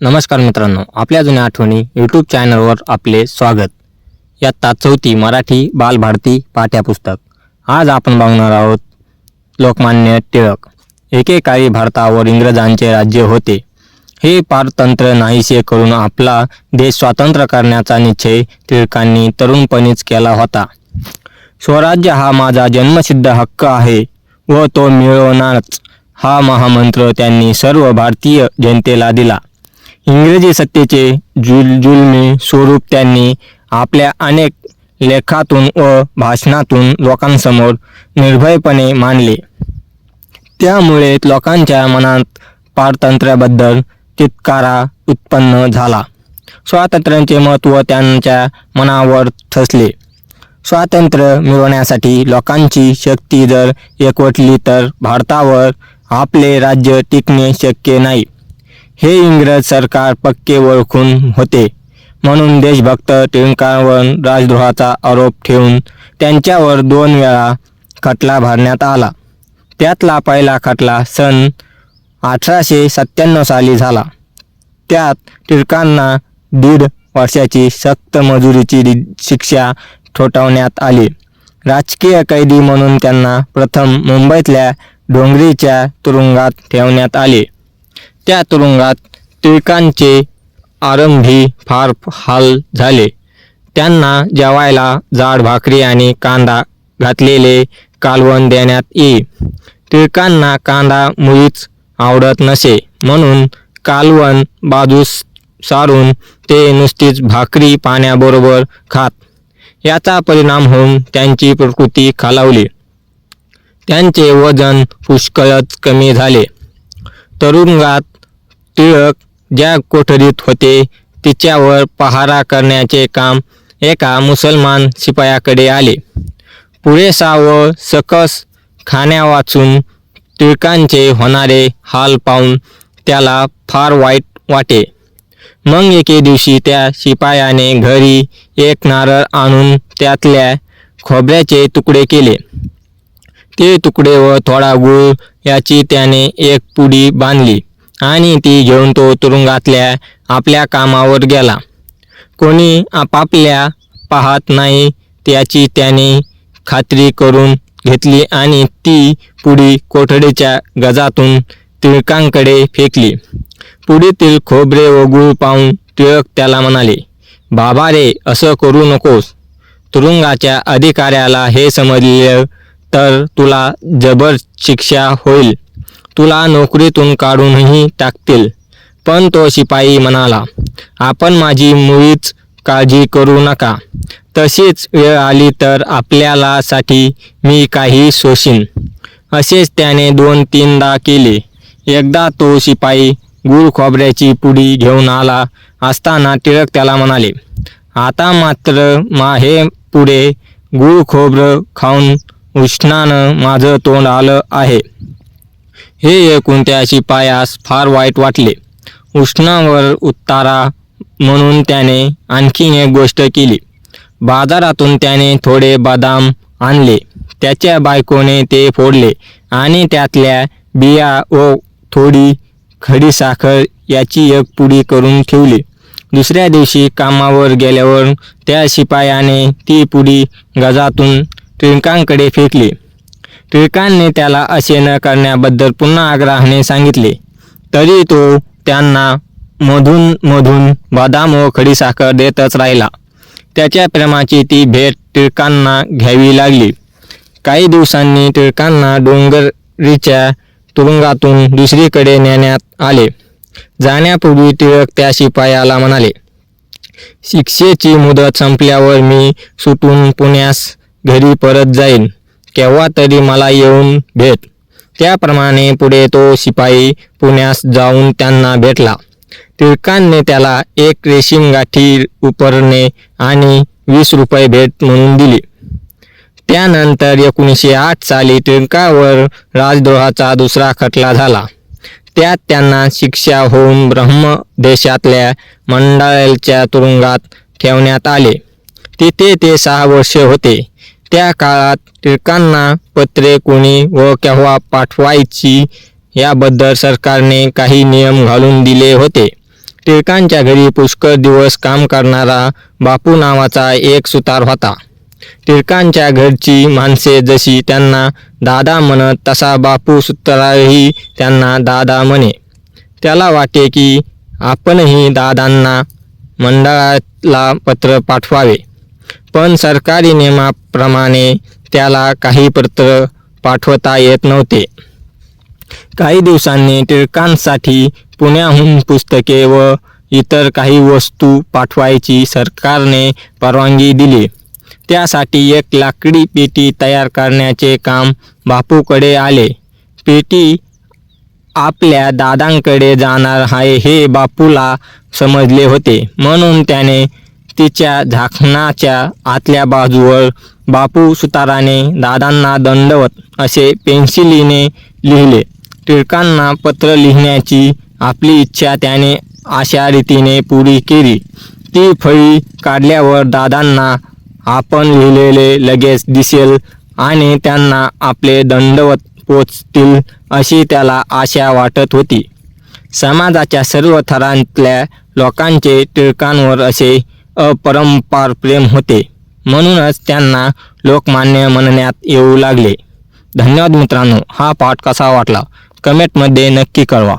नमस्कार मित्रांनो आपल्या जुन्या आठवणी यूट्यूब चॅनलवर आपले स्वागत. इयत्ता चौथी मराठी बालभारती पाठ्यपुस्तक. आज आपण बघणार आहोत लोकमान्य टिळक. एकेकाळी भारतावर इंग्रजांचे राज्य होते. हे पारतंत्र नाहीसे करून आपला देश स्वातंत्र्य करण्याचा निश्चय टिळकांनी तरुणपणीच केला होता. स्वराज्य हा माझा जन्मसिद्ध हक्क आहे व तो मिळवणारच हा महामंत्र त्यांनी सर्व भारतीय जनतेला दिला. इंग्रजी सत्तेचे जुल जुलमी स्वरूप त्यांनी आपल्या अनेक लेखातून व भाषणातून लोकांसमोर निर्भयपणे मांडले. त्यामुळे लोकांच्या मनात पारतंत्र्याबद्दल तितकारा उत्पन्न झाला. स्वातंत्र्याचे महत्त्व त्यांच्या मनावर ठसले. स्वातंत्र्य मिळवण्यासाठी लोकांची शक्ती जर एकवटली तर भारतावर आपले राज्य टिकणे शक्य नाही. हे इंग्रज सरकार पक्के ओळखून होते. म्हणून देशभक्त टिळकांवर राजद्रोहाचा आरोप ठेवून त्यांच्यावर दोन वेळा खटला भरण्यात आला. त्यातला पहिला खटला सन अठराशे सत्त्याण्णव साली झाला. त्यात टिळकांना दीड वर्षाची सक्त मजुरीची शिक्षा ठोठावण्यात आली. राजकीय कैदी म्हणून त्यांना प्रथम मुंबईतल्या डोंगरीच्या तुरुंगात ठेवण्यात आले. त्या तुरुंगात टिळकांचे आरंभी फार हाल झाले. त्यांना जेवायला जाड भाकरी आणि कांदा घातलेले कालवण देण्यात येई. टिळकांना कांदा मुळीच आवडत नसे. म्हणून कालवण बाजूस सारून ते नुसतीच भाकरी पाण्याबरोबर खात. याचा परिणाम होऊन त्यांची प्रकृती खालावली. त्यांचे वजन पुष्कळच कमी झाले. तरुंगात टिळक ज्या कोठडीत होते तिच्यावर पहारा करण्याचे काम एका मुसलमान शिपायाकडे आले. पुरेसा व सकस खाण्या वाचून टिळकांचे होणारे हाल पाहून त्याला फार वाईट वाटे. मग एके दिवशी त्या शिपायाने घरी एक नारळ आणून त्यातल्या खोबऱ्याचे तुकडे केले. ते तुकडे व थोडा गुळ याची त्याने एक पुडी बांधली. आणि ती घेऊन तो तुरुंगातल्या आपल्या कामावर गेला. कोणी आपापल्या पाहत नाही त्याची त्याने खात्री करून घेतली आणि ती पुडी कोठडीच्या गजातून टिळकांकडे फेकली. पुढीतील खोबरे व गुळ पाहून टिळक त्याला म्हणाले बाबा रे असं करू नकोस. तुरुंगाच्या अधिकाऱ्याला हे समजले तर तुला जबर शिक्षा होईल. तुला नोकरीतून काढूनही टाकतील. पण तो शिपाई म्हणाला आपण माझी मुळीच काळजी करू नका. तशीच वेळ आली तर आपल्याला साठी मी काही सोशीन. असेच त्याने दोन तीनदा केले. एकदा तो शिपाई गुळ खोबऱ्याची पुडी घेऊन आला असताना टिळक त्याला म्हणाले आता मात्र मा हे पुढे गुळ खोबरं खाऊन उष्णानं माझं तोंड आलं आहे. हे ऐकून त्या शिपायास फार वाईट वाटले. उष्णावर उत्तारा म्हणून त्याने आणखीन एक गोष्ट केली. बाजारातून त्याने थोडे बदाम आणले. त्याच्या बायकोने ते फोडले आणि त्यातल्या बिया व थोडी खडीसाखर याची एक पुडी करून ठेवली. दुसऱ्या दिवशी कामावर गेल्यावर त्या शिपायाने ती पुडी गजातून टिळकांकडे फेकली. टिळकांनी त्याला असे न करण्याबद्दल पुन्हा आग्रहाने सांगितले. तरी तो त्यांना मधून मधून बदाम व खडीसाखर देतच राहिला. त्याच्या प्रेमाची ती भेट टिळकांना घ्यावी लागली. काही दिवसांनी टिळकांना डोंगरीच्या तुरुंगातून दुसरीकडे नेण्यात आले. जाण्यापूर्वी टिळक त्या शिपायाला म्हणाले शिक्षेची मुदत संपल्यावर मी सुटून पुण्यास घरी परत जाईन. केव्हा तरी मला येऊन भेट. त्याप्रमाणे पुढे तो शिपाई पुण्यास जाऊन त्यांना भेटला. टिळकांनी त्याला एक रेशीम गाठी उपरणे आणि वीस रुपये भेट म्हणून दिली. त्यानंतर एकोणीसशे आठ साली टिळकावर राजद्रोहाचा दुसरा खटला झाला. त्यात त्यांना शिक्षा होऊन ब्रह्म देशातल्या मंडळाच्या तुरुंगात ठेवण्यात आले. तिथे ते सहा वर्ष होते. त्या काळात टिळकांना पत्रे कोणी व केव्हा पाठवायची याबद्दल सरकारने काही नियम घालून दिले होते. टिळकांच्या घरी पुष्कळ दिवस काम करणारा बापू नावाचा एक सुतार होता. टिळकांच्या घरची माणसे जशी त्यांना दादा म्हणत तसा बापू सुतारही त्यांना दादा म्हणे. त्याला वाटे की आपणही दादांना मंडळाला पत्र पाठवावे. पण सरकारी नियमाप्रमाणे त्याला काही पत्र पाठवता येत नव्हते. काही दिवसांनी टिळकांसाठी पुण्याहून पुस्तके व इतर काही वस्तू पाठवायची सरकारने परवानगी दिली. त्यासाठी एक लाकडी पेटी तयार करण्याचे काम बापूकडे आले. पेटी आपल्या दादांकडे जाणार आहे हे बापूला समजले होते. म्हणून त्याने तिच्या झाकणाच्या आतल्या बाजूवर बापू सुताराने दादांना दंडवत असे पेन्सिलीने लिहिले. टिळकांना पत्र लिहिण्याची आपली इच्छा त्याने अशा रीतीने पुरी केली. ती फळी काढल्यावर दादांना आपण लिहिलेले लगेच दिसेल आणि त्यांना आपले दंडवत पोचतील अशी त्याला आशा वाटत होती. समाजाच्या सर्व थरांतल्या लोकांचे टिळकांवर असे अपरंपार प्रेम होते. म्हणूनच त्यांना लोकमान्य म्हणण्यात येऊ लागले. धन्यवाद मित्रांनो. हा पाठ कसा वाटला? कमेंटमध्ये नक्की कळवा.